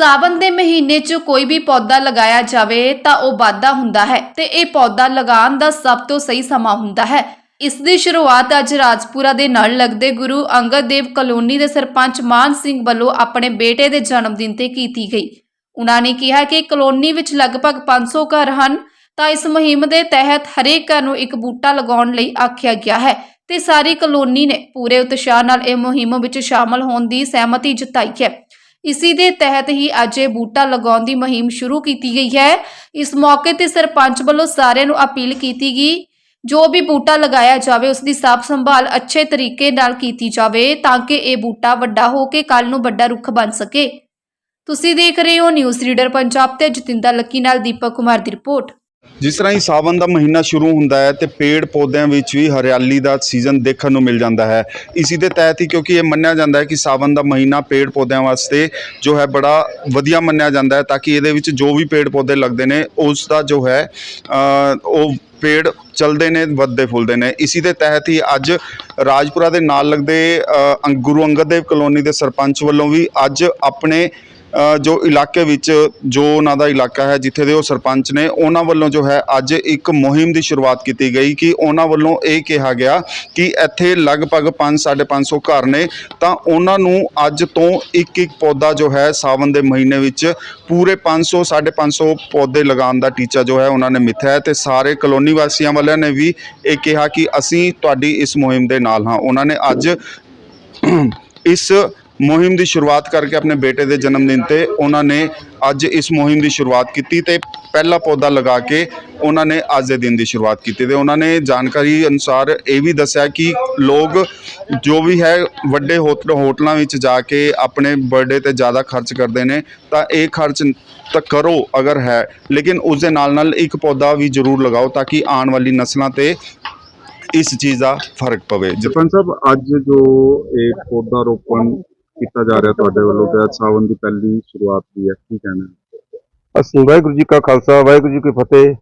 ਸਾਵਨ ਦੇ ਮਹੀਨੇ 'ਚ ਕੋਈ ਵੀ ਪੌਦਾ ਲਗਾਇਆ ਜਾਵੇ ਤਾਂ ਉਹ ਵਾਧਾ ਹੁੰਦਾ ਹੈ ਤੇ ਇਹ ਪੌਦਾ ਲਗਾਉਣ ਦਾ ਸਭ ਤੋਂ ਸਹੀ ਸਮਾਂ ਹੁੰਦਾ ਹੈ। ਇਸ ਦੀ ਸ਼ੁਰੂਆਤ ਅੱਜ ਰਾਜਪੁਰਾ ਦੇ ਨਾਲ ਲੱਗਦੇ ਗੁਰੂ ਅੰਗਦ ਦੇਵ ਕਲੋਨੀ ਦੇ ਸਰਪੰਚ ਮਾਨ ਸਿੰਘ ਵੱਲੋਂ ਆਪਣੇ ਬੇਟੇ ਦੇ ਜਨਮ ਦਿਨ ਤੇ ਕੀਤੀ ਗਈ। ਉਹਨਾਂ ਨੇ ਕਿਹਾ ਕਿ ਕਲੋਨੀ ਵਿੱਚ ਲਗਭਗ 500 ਘਰ ਹਨ, ਤਾਂ ਇਸ ਮੁਹਿੰਮ ਦੇ ਤਹਿਤ ਹਰੇਕ ਘਰ ਨੂੰ ਇੱਕ ਬੂਟਾ ਲਗਾਉਣ ਲਈ ਆਖਿਆ ਗਿਆ ਹੈ ਤੇ ਸਾਰੀ ਕਲੋਨੀ ਨੇ ਪੂਰੇ ਉਤਸ਼ਾਹ ਨਾਲ ਇਹ ਮੁਹਿੰਮ ਵਿੱਚ ਸ਼ਾਮਲ ਹੋਣ ਦੀ ਸਹਿਮਤੀ ਜਤਾਈ ਹੈ। ਇਸੀ ਦੇ ਤਹਿਤ ਹੀ ਅੱਜ ਇਹ ਬੂਟਾ ਲਗਾਉਣ ਦੀ ਮੁਹਿੰਮ ਸ਼ੁਰੂ ਕੀਤੀ ਗਈ ਹੈ। ਇਸ ਮੌਕੇ ਤੇ ਸਰਪੰਚ ਵੱਲੋਂ ਸਾਰਿਆਂ ਨੂੰ ਅਪੀਲ ਕੀਤੀ ਗਈ, ਜੋ ਵੀ ਬੂਟਾ ਲਗਾਇਆ ਜਾਵੇ, ਉਸ ਦੀ ਸਾਫ਼ ਸੰਭਾਲ ਅੱਛੇ ਤਰੀਕੇ ਨਾਲ ਕੀਤੀ ਜਾਵੇ ਤਾਂ ਕਿ ਇਹ ਬੂਟਾ ਵੱਡਾ ਹੋ ਕੇ ਕੱਲ ਨੂੰ ਵੱਡਾ ਰੁੱਖ ਬਣ ਸਕੇ। ਤੁਸੀਂ ਦੇਖ ਰਹੇ ਹੋ ਨਿਊਜ਼ ਰੀਡਰ ਪੰਜਾਬ ਤੇ ਜਤਿੰਦਰ ਲੱਕੀ ਨਾਲ ਦੀਪਕ ਕੁਮਾਰ ਦੀ ਰਿਪੋਰਟ। ਜਿਸ ਤਰ੍ਹਾਂ ਹੀ ਸਾਵਨ ਦਾ ਮਹੀਨਾ ਸ਼ੁਰੂ ਹੁੰਦਾ ਹੈ ਤੇ ਪੇੜ ਪੌਦਿਆਂ ਵਿੱਚ ਵੀ ਹਰਿਆਲੀ ਦਾ ਸੀਜ਼ਨ ਦੇਖਣ ਨੂੰ ਮਿਲ ਜਾਂਦਾ ਹੈ। ਇਸੇ ਦੇ ਤਹਿਤ ਹੀ ਕਿਉਂਕਿ ਇਹ ਮੰਨਿਆ ਜਾਂਦਾ ਹੈ ਕਿ ਸਾਵਨ ਦਾ ਮਹੀਨਾ ਪੇੜ ਪੌਦਿਆਂ ਵਾਸਤੇ ਜੋ ਹੈ ਬੜਾ ਵਧੀਆ ਮੰਨਿਆ ਜਾਂਦਾ ਹੈ ਤਾਂ ਕਿ ਇਹਦੇ ਵਿੱਚ ਜੋ ਵੀ ਪੇੜ ਪੌਦੇ ਲੱਗਦੇ ਨੇ, ਉਸ ਦਾ ਜੋ ਹੈ ਉਹ ਪੇੜ ਚਲਦੇ ਨੇ, ਵੱਧਦੇ ਫੁੱਲਦੇ ਨੇ। ਇਸੇ ਦੇ ਤਹਿਤ ਹੀ ਅੱਜ ਰਾਜਪੁਰਾ ਦੇ ਨਾਲ ਲੱਗਦੇ ਅੰਗ- ਗੁਰੂ ਅੰਗਦ ਦੇਵ ਕਲੋਨੀ ਦੇ ਸਰਪੰਚ ਵੱਲੋਂ ਵੀ ਅੱਜ ਆਪਣੇ ਜੋ ਇਲਾਕੇ ਵਿੱਚ, ਜੋ ਉਹਨਾਂ ਦਾ ਇਲਾਕਾ ਹੈ, ਜਿੱਥੇ ਦੇ ਉਹ ਸਰਪੰਚ ਨੇ, ਉਹਨਾਂ ਵੱਲੋਂ ਜੋ ਹੈ, ਅੱਜ ਇੱਕ ਮੁਹਿੰਮ ਦੀ ਸ਼ੁਰੂਆਤ ਕੀਤੀ ਗਈ ਕਿ ਉਹਨਾਂ ਵੱਲੋਂ ਇਹ ਕਿਹਾ ਗਿਆ ਕਿ ਇੱਥੇ ਲਗਭਗ 5-550 ਘਰ ਨੇ। ਤਾਂ ਉਹਨਾਂ ਨੂੰ ਅੱਜ ਤੋਂ ਇੱਕ ਇੱਕ ਪੌਦਾ ਜੋ ਹੈ ਸਾਵਨ ਦੇ ਮਹੀਨੇ ਵਿੱਚ ਪੂਰੇ 500-550 ਪੌਦੇ ਲਗਾਉਣ ਦਾ ਟੀਚਾ ਜੋ ਹੈ, ਉਹਨਾਂ ਨੇ ਮਿੱਥਿਆ ਹੈ। ਤੇ ਸਾਰੇ ਕਲੋਨੀ ਵਾਸੀਆਂ ਵਾਲਿਆਂ ਨੇ ਵੀ ਇਹ ਕਿਹਾ ਕਿ ਅਸੀਂ ਤੁਹਾਡੀ ਇਸ ਮੁਹਿੰਮ ਦੇ ਨਾਲ ਹਾਂ। ਉਹਨਾਂ ਨੇ ਅੱਜ ਇਸ ਮੁਹਿੰਮ ਦੀ ਸ਼ੁਰੂਆਤ ਕਰਕੇ ਆਪਣੇ ਬੇਟੇ ਦੇ ਜਨਮ ਦਿਨ ਤੇ ਉਹਨਾਂ ਨੇ ਅੱਜ ਇਸ ਮੁਹਿੰਮ ਦੀ ਸ਼ੁਰੂਆਤ ਕੀਤੀ ਤੇ ਪਹਿਲਾ ਪੌਦਾ ਲਗਾ ਕੇ ਉਹਨਾਂ ਨੇ ਅੱਜ ਦੇ ਦਿਨ ਦੀ ਸ਼ੁਰੂਆਤ ਕੀਤੀ ਤੇ ਉਹਨਾਂ ਨੇ ਜਾਣਕਾਰੀ ਅਨੁਸਾਰ ਇਹ ਵੀ ਦੱਸਿਆ ਕਿ ਲੋਕ ਜੋ ਵੀ ਹੈ ਵੱਡੇ ਹੋਟਲ ਹੋਟਲਾਂ ਵਿੱਚ ਜਾ ਕੇ ਆਪਣੇ ਬਰਥਡੇ ਤੇ ਜ਼ਿਆਦਾ ਖਰਚ ਕਰਦੇ ਨੇ ਤਾਂ ਇਹ ਖਰਚ ਤਾਂ ਕਰੋ ਅਗਰ ਹੈ, ਲੇਕਿਨ ਉਸ ਦੇ ਨਾਲ ਨਾਲ ਇੱਕ ਪੌਦਾ ਵੀ ਜ਼ਰੂਰ ਲਗਾਓ ਤਾਂ ਕਿ ਆਉਣ ਵਾਲੀ ਨਸਲਾਂ ਤੇ ਇਸ ਚੀਜ਼ ਦਾ ਫ਼ਰਕ ਪਵੇ। ਜਪਨ ਸਾਹਿਬ, ਅੱਜ ਜੋ ਇਹ ਪੌਦਾ ਰੋਪਣ ਕੀਤਾ ਜਾ ਰਿਹਾ ਤੁਹਾਡੇ ਵੱਲੋਂ ਤੇ ਅੱਜ ਸਾਵਨ ਦੀ ਪਹਿਲੀ ਸ਼ੁਰੂਆਤ ਦੀ ਹੈ, ਕੀ ਕਹਿਣਾ? ਹੈ? ਅਸੀਂ ਵਾਹਿਗੁਰੂ ਜੀ ਕਾ ਖਾਲਸਾ, ਵਾਹਿਗੁਰੂ ਜੀ ਕੀ ਫਤਿਹ।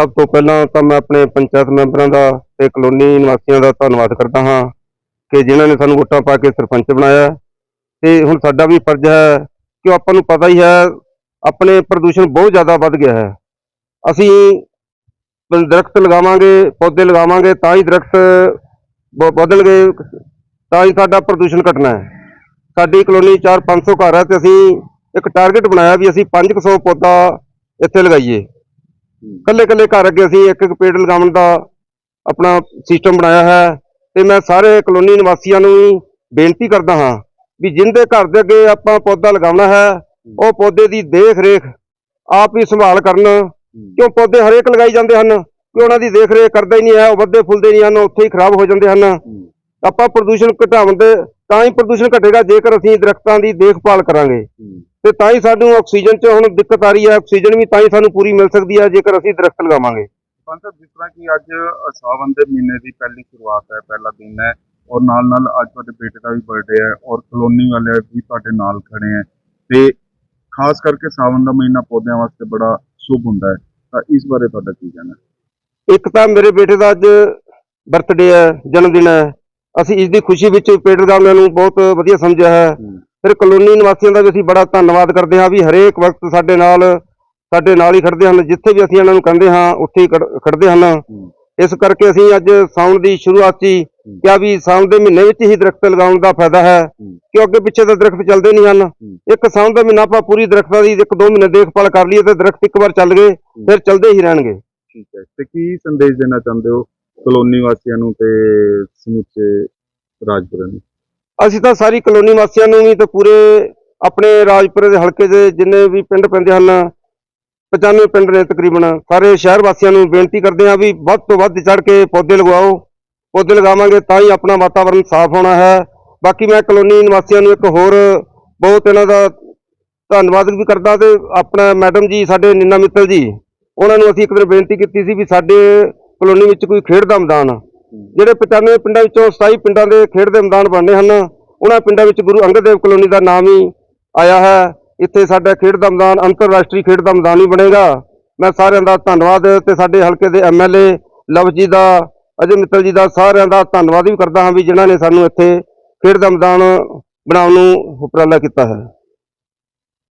ਸਭ ਤੋਂ ਪਹਿਲਾਂ ਤਾਂ ਮੈਂ ਆਪਣੇ ਪੰਚਾਇਤ ਮੈਂਬਰਾਂ ਦਾ ਤੇ ਕਲੋਨੀ ਨਿਵਾਸੀਆਂ ਦਾ ਧੰਨਵਾਦ ਕਰਦਾ ਹਾਂ ਕਿ ਜਿਨ੍ਹਾਂ ਨੇ ਸਾਨੂੰ ਵੋਟਾਂ ਪਾ ਕੇ ਸਰਪੰਚ ਬਣਾਇਆ। ਤੇ ਹੁਣ ਸਾਡਾ ਵੀ ਫਰਜ਼ ਹੈ ਕਿ ਆਪਾਂ ਨੂੰ ਪਤਾ ਹੀ ਹੈ, ਆਪਣੇ ਪ੍ਰਦੂਸ਼ਣ ਬਹੁਤ ਜ਼ਿਆਦਾ ਵੱਧ ਗਿਆ ਹੈ। ਅਸੀਂ ਪ- ਦਰਖਤ ਲਗਾਵਾਂਗੇ, ਪੌਦੇ ਲਗਾਵਾਂਗੇ ਤਾਂ ਹੀ ਦਰਖਤ ਵਧਣਗੇ, ਤਾਂ ਹੀ ਸਾਡਾ ਪ੍ਰਦੂਸ਼ਣ ਘਟਣਾ ਹੈ। ਸਾਡੀ ਕਲੋਨੀ 4-500 ਘਰ ਹੈ ਤੇ ਅਸੀਂ ਇੱਕ ਟਾਰਗੇਟ ਬਣਾਇਆ ਵੀ ਅਸੀਂ 500 ਪੌਦਾ ਇੱਥੇ ਲਗਾਈਏ। ਕੱਲੇ ਕੱਲੇ ਘਰ ਅੱਗੇ ਅਸੀਂ ਇੱਕ ਇੱਕ ਪੇੜ ਲਗਾਉਣ ਦਾ ਆਪਣਾ ਸਿਸਟਮ ਬਣਾਇਆ ਹੈ ਤੇ ਮੈਂ ਸਾਰੇ ਕਲੋਨੀ ਨਿਵਾਸੀਆਂ ਨੂੰ ਵੀ ਬੇਨਤੀ ਕਰਦਾ ਹਾਂ ਵੀ ਜਿੰਦੇ ਘਰ ਦੇ ਅੱਗੇ ਆਪਾਂ ਪੌਦਾ ਲਗਾਉਣਾ ਹੈ, ਉਹ ਪੌਦੇ ਦੀ ਦੇਖ ਰੇਖ ਆਪ ਹੀ ਸੰਭਾਲ ਕਰਨ। ਕਿਉਂ ਪੌਦੇ ਹਰੇਕ ਲਗਾਈ ਜਾਂਦੇ ਹਨ? ਕਿ ਉਹਨਾਂ ਦੀ ਦੇਖ ਰੇਖ ਕਰਦਾ ਹੀ ਨਹੀਂ ਹੈ, ਉਹ ਵੱਧਦੇ ਫੁੱਲਦੇ ਨਹੀਂ ਹਨ, ਉੱਥੇ ਹੀ ਖਰਾਬ ਹੋ ਜਾਂਦੇ ਹਨ। ਆਪਾਂ ਪ੍ਰਦੂਸ਼ਣ ਘਟਾਉਣ ਦੇ ਤਾਂ ਹੀ ਪ੍ਰਦੂਸ਼ਣ ਘਟੇਗਾ ਜੇਕਰ ਅਸੀਂ ਦਰਖਤਾਂ ਦੀ ਦੇਖਭਾਲ ਕਰਾਂਗੇ। ਤੇ ਤਾਂ ਹੀ ਸਾਨੂੰ ਆਕਸੀਜਨ 'ਚ ਹੁਣ ਦਿੱਕਤ ਆ ਰਹੀ ਹੈ ਆਕਸੀਜਨ ਵੀ ਤਾਂ ਹੀ ਸਾਨੂੰ ਪੂਰੀ ਮਿਲ ਸਕਦੀ ਹੈ ਜੇਕਰ ਅਸੀਂ ਦਰਖਤ ਲਗਾਵਾਂਗੇ। ਸਾਹਿਬ ਜਿਸ ਤਰ੍ਹਾਂ ਕਿ ਅੱਜ ਸਾਵਨ ਦੇ ਮਹੀਨੇ ਦੀ ਪਹਿਲੀ ਸ਼ੁਰੂਆਤ ਹੈ ਪਹਿਲਾ ਦਿਨ ਹੈ ਔਰ ਨਾਲ ਨਾਲ ਅੱਜ ਤੁਹਾਡੇ ਬੇਟੇ ਦਾ ਵੀ ਬਰਥਡੇ ਹੈ ਔਰ ਕਲੋਨੀ ਵਾਲੇ ਵੀ ਤੁਹਾਡੇ ਨਾਲ ਖੜੇ ਹੈ। ਤੇ ਖਾਸ ਕਰਕੇ ਸਾਵਨ ਦਾ ਮਹੀਨਾ ਪੌਦਿਆਂ ਵਾਸਤੇ ਬੜਾ ਸ਼ੁਭ ਹੁੰਦਾ ਹੈ। ਤਾਂ ਇਸ ਬਾਰੇ ਤੁਹਾਡਾ ਕੀ ਕਹਿਣਾ ਇੱਕ ਤਾਂ ਮੇਰੇ ਬੇਟੇ ਦਾ ਅੱਜ ਬਰਥਡੇ ਹੈ ਜਨਮ ਦਿਨ ਹੈ। ਅਸੀਂ ਇਸ ਦੀ ਖੁਸ਼ੀ ਵਿੱਚ ਪੇੜ ਲਗਾਉਣ ਨੂੰ ਬਹੁਤ ਵਧੀਆ ਸਮਝਿਆ ਹੈ। ਫਿਰ ਕਲੋਨੀ ਨਿਵਾਸੀਆਂ ਦਾ ਵੀ ਅਸੀਂ ਬੜਾ ਧੰਨਵਾਦ ਕਰਦੇ ਹਾਂ ਵੀ ਹਰੇਕ ਵਕਤ ਸਾਡੇ ਨਾਲ ਸਾਡੇ ਨਾਲ ਹੀ ਖੜਦੇ ਹਨ। ਜਿੱਥੇ ਵੀ ਅਸੀਂ ਇਹਨਾਂ ਨੂੰ ਕਹਿੰਦੇ ਹਾਂ ਉੱਥੇ ਹੀ ਖੜ- ਖੜਦੇ ਹਨ। ਇਸ ਕਰਕੇ ਅਸੀਂ ਅੱਜ ਸਾਉਣ ਦੀ ਸ਼ੁਰੂਆਤ 'ਚ ਕਿਹਾ ਵੀ ਸਾਉਣ ਦੇ ਮਹੀਨੇ ਵਿੱਚ ਹੀ ਦਰਖਤ ਲਗਾਉਣ ਦਾ ਫਾਇਦਾ ਹੈ। ਕਿਉਂ ਅੱਗੇ ਪਿੱਛੇ ਤਾਂ ਦਰਖਤ ਚੱਲਦੇ ਨਹੀਂ ਹਨ। ਇੱਕ ਸਾਉਣ ਦਾ ਮਹੀਨਾ ਆਪਾਂ ਪੂਰੀ ਦਰਖਤਾਂ ਦੀ ਇੱਕ ਦੋ ਮਹੀਨੇ ਦੇਖਭਾਲ ਕਰ ਲਈਏ ਤੇ ਦਰਖਤ ਇੱਕ ਵਾਰ ਚੱਲ ਗਏ ਫਿਰ ਚੱਲਦੇ ਹੀ ਰਹਿਣਗੇ। ਠੀਕ ਹੈ। ਤੇ ਕੀ ਸੰਦੇਸ਼ ਦੇਣਾ ਚਾਹੁੰਦੇ ਹੋ? ਕਲੋਨੀ ਵਾਸੀਆਂ ਨੂੰ ਤੇ ਸਮੁੱਚੇ ਰਾਜਪੁਰੇ ਨੂੰ? ਅਸੀਂ ਤਾਂ ਸਾਰੀ ਕਲੋਨੀ ਵਾਸੀਆਂ ਨੂੰ ਵੀ ਤੇ ਪੂਰੇ ਆਪਣੇ ਰਾਜਪੁਰੇ ਦੇ ਹਲਕੇ ਦੇ ਜਿੰਨੇ ਵੀ ਪਿੰਡ ਪੈਂਦੇ ਹਨ 95 ਪਿੰਡ ਨੇ ਤਕਰੀਬਨ, ਸਾਰੇ ਸ਼ਹਿਰ ਵਾਸੀਆਂ ਨੂੰ ਬੇਨਤੀ ਕਰਦੇ ਹਾਂ ਵੀ ਵੱਧ ਤੋਂ ਵੱਧ ਚੜ ਕੇ ਪੌਦੇ ਲਗਵਾਓ। ਪੌਦੇ ਲਗਾਵਾਂਗੇ ਤਾਂ ਹੀ ਆਪਣਾ ਵਾਤਾਵਰਣ ਸਾਫ਼ ਹੋਣਾ ਹੈ। ਬਾਕੀ ਮੈਂ ਕਲੋਨੀ ਨਿਵਾਸੀਆਂ ਨੂੰ ਇੱਕ ਹੋਰ ਬਹੁਤ ਇਹਨਾਂ ਦਾ ਧੰਨਵਾਦ ਵੀ ਕਰਦਾ ਤੇ ਆਪਣਾ ਮੈਡਮ ਜੀ, ਸਾਡੇ ਨੀਨਾ ਮਿੱਤਲ ਜੀ, ਉਹਨਾਂ ਨੂੰ ਅਸੀਂ ਇੱਕ ਦਿਨ ਬੇਨਤੀ ਕੀਤੀ ਸੀ ਵੀ ਸਾਡੇ ਕਲੋਨੀ ਵਿੱਚ ਕੋਈ ਖੇਡ ਦਾ ਮੈਦਾਨ ਜਿਹੜੇ 95 ਪਿੰਡਾਂ ਵਿੱਚੋਂ 27 ਪਿੰਡਾਂ ਦੇ ਖੇਡ ਦੇ ਮੈਦਾਨ ਬਣਨੇ ਹਨ, ਉਹਨਾਂ ਪਿੰਡਾਂ ਵਿੱਚ ਗੁਰੂ ਅੰਗਦ ਦੇਵ ਕਲੋਨੀ ਦਾ ਨਾਮ ਹੀ ਆਇਆ ਹੈ। ਇੱਥੇ ਸਾਡਾ ਖੇਡ ਦਾ ਮੈਦਾਨ, ਅੰਤਰਰਾਸ਼ਟਰੀ ਖੇਡ ਦਾ ਮੈਦਾਨ ਹੀ ਬਣੇਗਾ। ਮੈਂ ਸਾਰਿਆਂ ਦਾ ਧੰਨਵਾਦ ਤੇ ਸਾਡੇ ਹਲਕੇ ਦੇ ਐਮਐਲਏ ਲਵ ਜੀ ਦਾ, ਅਜੇ ਮਿੱਤਲ ਜੀ ਦਾ ਸਾਰਿਆਂ ਦਾ ਧੰਨਵਾਦ ਵੀ ਕਰਦਾ ਹਾਂ ਵੀ ਜਿਨ੍ਹਾਂ ਨੇ ਸਾਨੂੰ ਇੱਥੇ ਖੇਡ ਦਾ ਮੈਦਾਨ ਬਣਾਉਣ ਨੂੰ ਉਪਰਾਲਾ ਕੀਤਾ ਹੈ।